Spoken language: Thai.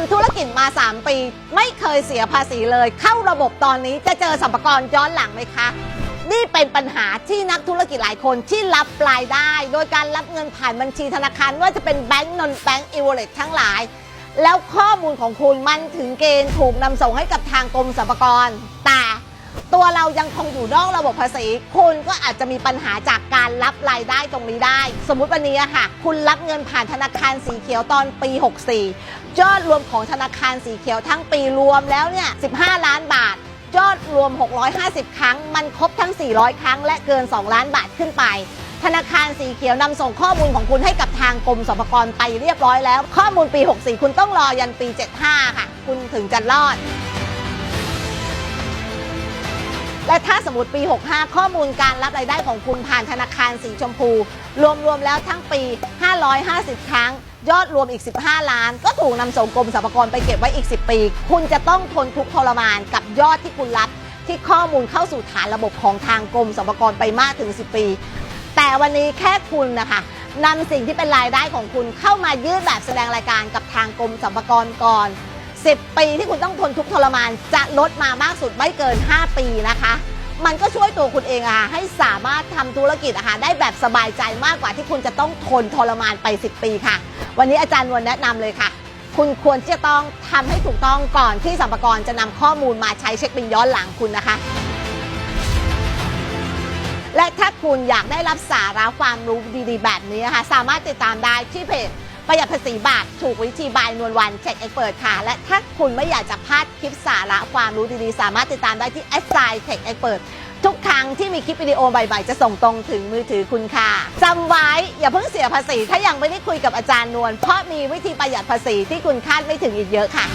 ำธุรกิจมา 3 ปี ไม่เคยเสียภาษีเลย เข้าระบบตอนนี้จะเจอสัมภาระย้อนหลังไหมคะ นี่เป็นปัญหาที่นักธุรกิจหลายคนที่รับรายได้ โดยการรับเงินผ่านบัญชีธนาคารว่าจะเป็นแบงก์นนแบงก์อีเวอเรตทั้งหลาย แล้วข้อมูลของคุณมันถึงเกณฑ์ถูกนำส่งให้กับทางกรมสรรพากรแต่ ตัวเรายังคงอยู่นอกระบบภาษี คุณก็อาจจะมีปัญหาจากการรับรายได้ตรงนี้ได้ สมมุติวันนี้อะค่ะ คุณรับเงินผ่านธนาคารสีเขียวตอนปี 64 ยอดรวมของธนาคารสีเขียวทั้งปีรวมแล้วเนี่ย 15 ล้านบาทยอดรวม 650 ครั้ง มันครบทั้ง 400 ครั้ง และเกิน 2 ล้านบาทขึ้นไป ธนาคารสีเขียวนำส่งข้อมูลของคุณให้กับทางกรมสรรพากรไปเรียบร้อยแล้ว ข้อมูลปี 64 คุณต้องรอยันปี 75 ค่ะ คุณถึงจะรอด และถ้าสมมติปี 65 ข้อมูลการรับรายได้ของคุณผ่านธนาคารสีชมพู รวมๆแล้วทั้งปี 550 ครั้ง ยอดรวมอีก 15 ล้าน ก็ถูกนำส่งกรมสรรพากรไปเก็บไว้อีก 10 ปี คุณจะต้องทนทุกข์ทรมานกับยอดที่คุณรับ ที่ข้อมูลเข้าสู่ฐานระบบของทางกรมสรรพากรไปมากถึง 10 ปี แต่วันนี้แค่คุณนะคะนำสิ่งที่เป็นรายได้ของคุณเข้ามายื่นแบบแสดงรายการกับทางกรมสรรพากรก่อน 10 ปีที่คุณต้องทนทุกทรมาน จะลดมามากสุดไม่เกิน 5 ปีนะคะ มันก็ช่วยตัวคุณเองอะค่ะให้สามารถทำธุรกิจอะค่ะได้แบบสบายใจมากกว่าที่คุณจะต้องทนทรมานไป 10 ปีค่ะ วันนี้อาจารย์วลแนะนำเลยค่ะ คุณควรจะต้องทำให้ถูกต้องก่อนที่สัมภากระจะนำข้อมูลมาใช้เช็คบินย้อนหลังคุณนะคะและถ้าคุณอยากได้รับสาระความรู้ดีๆ แบบนี้นะคะสามารถติดตามได้ที่เพจ ประหยัดภาษีบาท ถูกวิธีบายนวลวันเช็คเอ็กเปิดค่ะ และถ้าคุณไม่อยากจะพลาดคลิปสาระความรู้ดีๆ สามารถติดตามได้ที่ s อ i เทคเอ็กเปิดทุกครั้งที่มีคลิปวิดีโอใหม่ๆ จะส่งตรงถึงมือถือคุณค่ะจำไว้อย่าเพิ่งเสียภาษี ถ้ายังไม่ได้คุยกับอาจารย์นวลเพราะมีวิธีประหยัดภาษีที่คุณคาดไม่ถึงอีกเยอะค่ะ